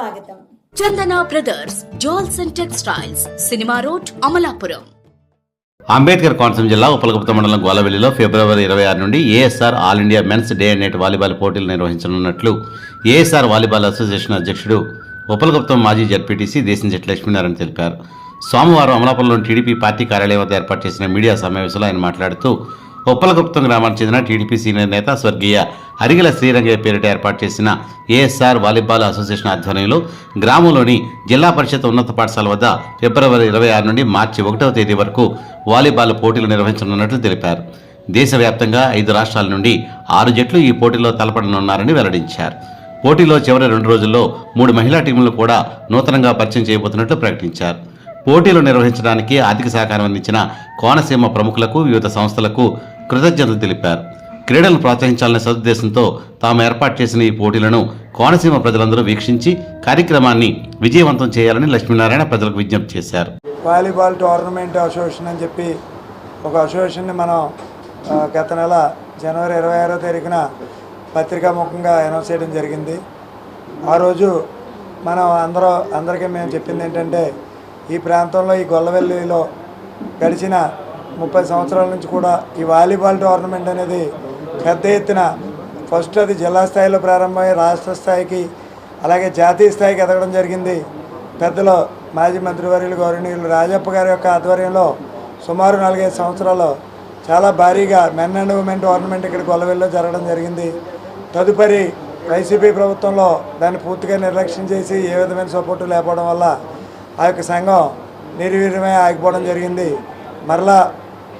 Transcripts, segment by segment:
స్వాగతం. Chandana brothers jewels and textiles cinema road Amalapuram. Ambedkar Konaseema జిల్లా ఉపలగుప్త మండలం గోలవెల్లిలో ఫిబ్రవరి ఇరవై ఆరు నుండి ASR all India mens day and night volleyball పోటీలు నిర్వహించనున్నట్లు ఏఎస్ఆర్ వాలీబాల్ అసోసియేషన్ అధ్యక్షుడు ఉపలగుప్తం మాజీ జడ్పీటీసీ దేశంజెట్టి లక్ష్మీనారాయణ తెలిపారు. సోమవారం అమలాపురంలోని టీడీపీ పార్టీ కార్యాలయం వద్ద ఏర్పాటు చేసిన మీడియా సమావేశంలో ఆయన మాట్లాడుతూ ఉప్పలగుప్తం గ్రామానికి చెందిన టీడీపీ సీనియర్ నేత స్వర్గీయ అరిగల శ్రీరంగయ్య పేరిట ఏర్పాటు చేసిన ఏఎస్ఆర్ వాలీబాల్ అసోసియేషన్ ఆధ్వర్యంలో గ్రామంలోని జిల్లా పరిషత్ ఉన్నత పాఠశాల వద్ద ఫిబ్రవరి ఇరవై ఆరు నుండి మార్చి ఒకటవ తేదీ వరకు వాలీబాల్ పోటీలు నిర్వహించనున్నట్లు తెలిపారు. దేశవ్యాప్తంగా ఐదు రాష్ట్రాల నుండి ఆరు జట్లు ఈ పోటీలో తలపడనున్నారని వెల్లడించారు. పోటీలో చివరి రెండు రోజుల్లో మూడు మహిళా టీములు కూడా నూతనంగా పరిచయం చేయబోతున్నట్లు ప్రకటించారు. పోటీలు నిర్వహించడానికి ఆర్థిక సహకారం అందించిన కోనసీమ ప్రముఖులకు వివిధ సంస్థలకు కృతజ్ఞతలు తెలిపారు. క్రీడలను ప్రోత్సహించాలనే సదుద్దేశంతో తాము ఏర్పాటు చేసిన ఈ పోటీలను కోనసీమ ప్రజలందరూ వీక్షించి కార్యక్రమాన్ని విజయవంతం చేయాలని లక్ష్మీనారాయణ ప్రజలకు విజ్ఞప్తి చేశారు. వాలీబాల్ టోర్నమెంట్ అసోసియేషన్ అని చెప్పి ఒక అసోసియేషన్ని మనం గత నెల జనవరి ఇరవై ఆరో తారీఖున పత్రికాముఖంగా అనౌన్స్ చేయడం జరిగింది. ఆ రోజు మనం అందరూ అందరికీ మేము చెప్పింది ఏంటంటే ఈ ప్రాంతంలో ఈ గొల్లవెల్లిలో గడిచిన ముప్పై సంవత్సరాల నుంచి కూడా ఈ వాలీబాల్ టోర్నమెంట్ అనేది పెద్ద ఎత్తున ఫస్ట్ అది జిల్లా స్థాయిలో ప్రారంభమై రాష్ట్ర స్థాయికి అలాగే జాతీయ స్థాయికి ఎదగడం జరిగింది. పెద్దలు మాజీ మంత్రివర్యులు గౌరవనీయులు రాజప్ప గారి యొక్క ఆధ్వర్యంలో సుమారు నాలుగైదు సంవత్సరాలు చాలా భారీగా మెన్ అండ్ ఉమెన్ టోర్నమెంట్ ఇక్కడ గొల్లవెల్లో జరగడం జరిగింది. తదుపరి వైసీపీ ప్రభుత్వంలో దాన్ని పూర్తిగా నిర్లక్ష్యం చేసి ఏ విధమైన సపోర్టు లేకపోవడం వల్ల ఆ యొక్క సంఘం నిర్వీర్యమై ఆగిపోవడం జరిగింది. మరలా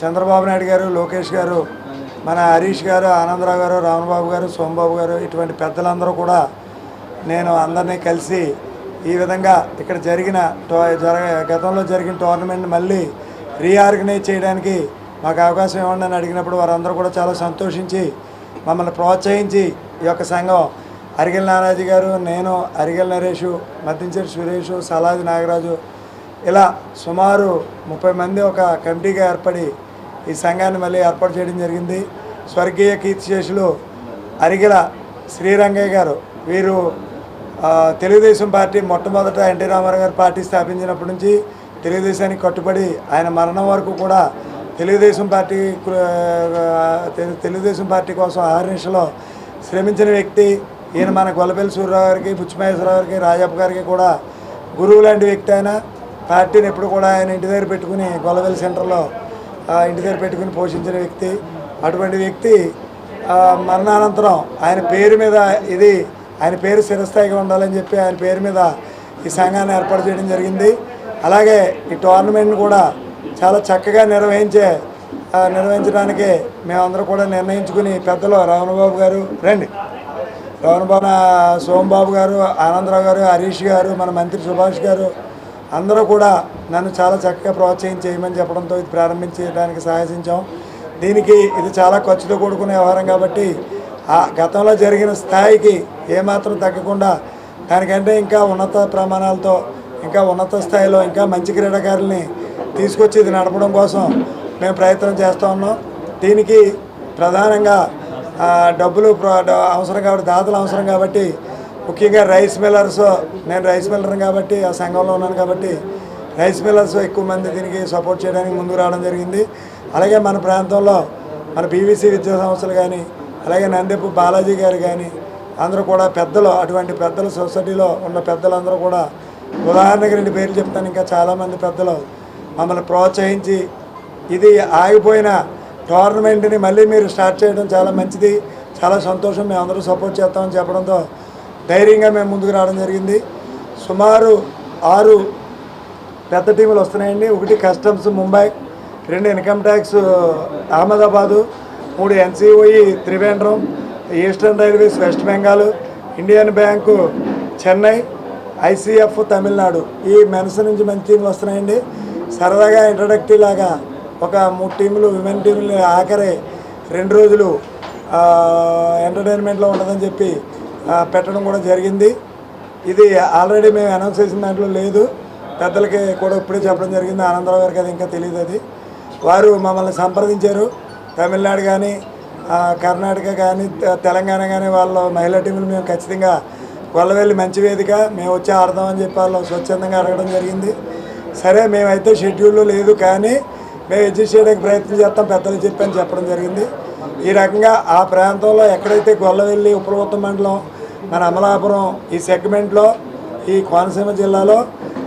చంద్రబాబు నాయుడు గారు లోకేష్ గారు మన హరీష్ గారు ఆనందరావు గారు రామబాబు గారు సోమబాబు గారు ఇటువంటి పెద్దలందరూ కూడా నేను అందరినీ కలిసి ఈ విధంగా ఇక్కడ జరిగిన టో జరగ గతంలో జరిగిన టోర్నమెంట్ మళ్ళీ రీఆర్గనైజ్ చేయడానికి మాకు అవకాశం ఇవ్వండి అని అడిగినప్పుడు వారందరూ కూడా చాలా సంతోషించి మమ్మల్ని ప్రోత్సహించి ఈ యొక్క సంఘం. అరిగల్ నారాజు గారు నేను అరిగల్ నరేషు మద్దించేటి సురేష్ సలాది నాగరాజు ఇలా సుమారు ముప్పై మంది ఒక కమిటీగా ఏర్పడి ఈ సంఘాన్ని మళ్ళీ ఏర్పాటు చేయడం జరిగింది. స్వర్గీయ కీర్తిశేషులు అరిగిల శ్రీరంగయ్య గారు. వీరు తెలుగుదేశం పార్టీ మొట్టమొదట ఎన్టీ రామారావు గారు పార్టీ స్థాపించినప్పటి నుంచి తెలుగుదేశానికి కట్టుబడి ఆయన మరణం వరకు కూడా తెలుగుదేశం పార్టీ తెలుగుదేశం పార్టీ కోసం ఆహర్నిశలో శ్రమించిన వ్యక్తి. ఈయన మన గొల్లపల్లి సూర్యరావు గారికి బుచ్చిమహేశ్వరరావు గారికి రాజప్ప గారికి కూడా గురువు లాంటి వ్యక్తి ఆయన. పార్టీని ఎప్పుడు కూడా ఆయన ఇంటి దగ్గర పెట్టుకుని గొల్లపల్లి సెంటర్లో ఇంటి దగ్గర పెట్టుకుని పోషించిన వ్యక్తి అటువంటి వ్యక్తి మరణానంతరం ఆయన పేరు మీద ఇది ఆయన పేరు స్థిరస్థాయిగా ఉండాలని చెప్పి ఆయన పేరు మీద ఈ సంఘాన్ని ఏర్పాటు చేయడం జరిగింది. అలాగే ఈ టోర్నమెంట్ని కూడా చాలా చక్కగా నిర్వహించే నిర్వహించడానికి మేమందరూ కూడా నిర్ణయించుకుని పెద్దలు రావణబాబు గారు రండి. రావణబాబు సోమబాబు గారు ఆనందరావు గారు హరీష్ గారు మన మంత్రి సుభాష్ గారు అందరూ కూడా నన్ను చాలా చక్కగా ప్రోత్సహం చేయమని చెప్పడంతో ఇది ప్రారంభించడానికి సహాయించాం దీనికి ఇది చాలా ఖర్చుతో కూడుకునే వ్యవహారం కాబట్టి ఆ గతంలో జరిగిన స్థాయికి ఏమాత్రం తగ్గకుండా దానికంటే ఇంకా ఉన్నత ప్రమాణాలతో ఇంకా ఉన్నత స్థాయిలో ఇంకా మంచి క్రీడాకారుల్ని తీసుకొచ్చి ఇది నడపడం కోసం మేము ప్రయత్నం చేస్తూ ఉన్నాం. దీనికి ప్రధానంగా డబ్బులు అవసరం కాబట్టి దాతలు అవసరం కాబట్టి ముఖ్యంగా రైస్ మిల్లర్స్ నేను రైస్ మిల్లర్ కాబట్టి ఆ సంఘంలో ఉన్నాను కాబట్టి రైస్ మిల్లర్స్ ఎక్కువ మంది దీనికి సపోర్ట్ చేయడానికి ముందుకు రావడం జరిగింది. అలాగే మన ప్రాంతంలో మన బీవీసీ విద్యా సంస్థలు కానీ అలాగే నందెప్పు బాలాజీ గారు కానీ అందరూ కూడా పెద్దలు అటువంటి పెద్దలు సొసైటీలో ఉన్న పెద్దలందరూ కూడా ఉదాహరణకి రెండు పేర్లు చెప్తాను. ఇంకా చాలామంది పెద్దలు మమ్మల్ని ప్రోత్సహించి ఇది ఆగిపోయిన టోర్నమెంట్ని మళ్ళీ మీరు స్టార్ట్ చేయడం చాలా మంచిది. చాలా సంతోషం. మేము అందరూ సపోర్ట్ చేస్తామని చెప్పడంతో ధైర్యంగా మేము ముందుకు రావడం జరిగింది. సుమారు ఆరు పెద్ద టీములు వస్తున్నాయండి. ఒకటి కస్టమ్స్ ముంబై రెండు ఇన్కమ్ ట్యాక్స్ అహ్మదాబాదు మూడు NCOE Trivandrum eastern railways west Bengal Indian bank Chennai ICF Tamil Nadu. ఈ మెన్స్ నుంచి మంచి టీంలు వస్తున్నాయండి. సరదాగా ఇంట్రడక్టివ్ లాగా ఒక మూడు టీములు విమెన్ టీములు ఆఖరి రెండు రోజులు ఎంటర్టైన్మెంట్లో ఉండదని చెప్పి పెట్టడం కూడా జరిగింది. ఇది ఆల్రెడీ మేము అనౌన్స్ చేసిన దాంట్లో లేదు. పెద్దలకి కూడా ఇప్పుడే చెప్పడం జరిగింది. ఆనందరావు గారికి అది ఇంకా తెలియదు అది. వారు మమ్మల్ని సంప్రదించారు. తమిళనాడు కానీ కర్ణాటక కానీ తెలంగాణ కానీ వాళ్ళ మహిళా టీములు మేము ఖచ్చితంగా కొల్లవెల్లి మంచి వేదిక. మేము వచ్చి ఆడదామని చెప్పి వాళ్ళు స్వచ్ఛందంగా అడగడం జరిగింది. సరే మేమైతే షెడ్యూల్లో లేదు కానీ మేము అడ్జస్ట్ చేయడానికి ప్రయత్నం చేస్తాం. పెద్దలు చెప్పని చెప్పడం జరిగింది. ఈ రకంగా ఆ ప్రాంతంలో ఎక్కడైతే గొల్లవెల్లి ఉపలవత్త మండలం మన అమలాపురం ఈ సెగ్మెంట్లో ఈ కోనసీమ జిల్లాలో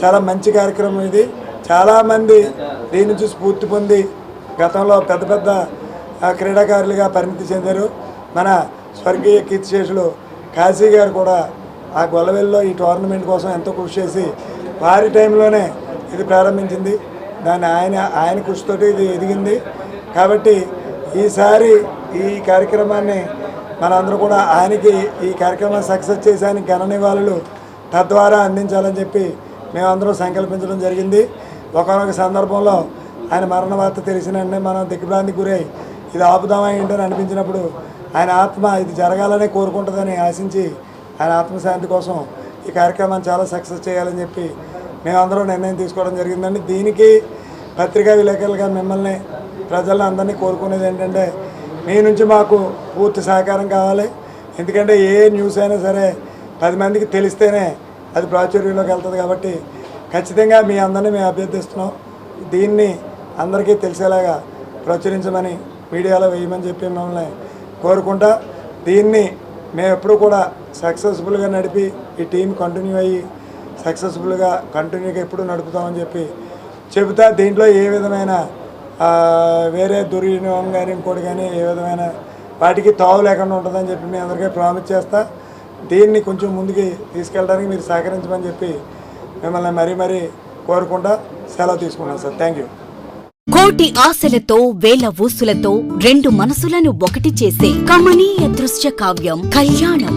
చాలా మంచి కార్యక్రమం ఇది. చాలామంది దీని నుంచి స్ఫూర్తి పొంది గతంలో పెద్ద పెద్ద క్రీడాకారులుగా పరిణితి చెందారు. మన స్వర్గీయ కీర్తిశేషులు కాశీ గారు కూడా ఆ గొల్లవెల్లిలో ఈ టోర్నమెంట్ కోసం ఎంతో కృషి చేసి వారి టైంలోనే ఇది ప్రారంభించింది. దాన్ని ఆయన ఆయన కృషితోటి ఇది ఎదిగింది. కాబట్టి ఈసారి ఈ కార్యక్రమాన్ని మనందరూ కూడా ఆయనకి ఈ కార్యక్రమాన్ని సక్సెస్ చేసి ఆయనకి ఘన నివాళులు తద్వారా అందించాలని చెప్పి మేమందరం సంకల్పించడం జరిగింది. ఒకనొక సందర్భంలో ఆయన మరణ వార్త తెలిసిన వెంటనే మనం దిగ్భ్రాంతికి గురై ఇది ఆపుదామా ఏంటని అనిపించినప్పుడు ఆయన ఆత్మ ఇది జరగాలనే కోరుకుంటుందని ఆశించి ఆయన ఆత్మశాంతి కోసం ఈ కార్యక్రమాన్ని చాలా సక్సెస్ చేయాలని చెప్పి మేమందరం నిర్ణయం తీసుకోవడం జరిగిందండి. దీనికి పత్రికా విలేకరులుగా మిమ్మల్ని ప్రజలందరినీ అందరినీ కోరుకునేది ఏంటంటే మీ నుంచి మాకు పూర్తి సహకారం కావాలి. ఎందుకంటే ఏ న్యూస్ అయినా సరే పది మందికి తెలిస్తేనే అది ప్రాచుర్యంలోకి వెళ్తుంది కాబట్టి ఖచ్చితంగా మీ అందరినీ మేము అభ్యర్థిస్తున్నాం. దీన్ని అందరికీ తెలిసేలాగా ప్రచురించమని మీడియాలో వేయమని చెప్పి మిమ్మల్ని కోరుకుంటా. దీన్ని మేము ఎప్పుడు కూడా సక్సెస్ఫుల్గా నడిపి ఈ టీం కంటిన్యూ అయ్యి సక్సెస్ఫుల్గా కంటిన్యూగా ఎప్పుడు నడుపుతామని చెప్పి చెబుతా. దీంట్లో ఏ విధమైన వేరే దుర్వినియోగం కానీ ఇంకోటి కానీ ఏ విధమైన వాటికి తావు లేకుండా ఉంటుందని చెప్పి మీ అందరికీ ప్రామిస్ చేస్తా. దీన్ని కొంచెం ముందుకి తీసుకెళ్ళడానికి మీరు సహకరించమని చెప్పి మిమ్మల్ని మరీ మరీ కోరుకుంటా. సెలవు తీసుకున్నాను సార్. థ్యాంక్ యూ కోటి ఆశలతో వేల ఊసులతో రెండు మనసులను ఒకటి చేసే కమనీయ దృశ్య కావ్యం కళ్యాణం.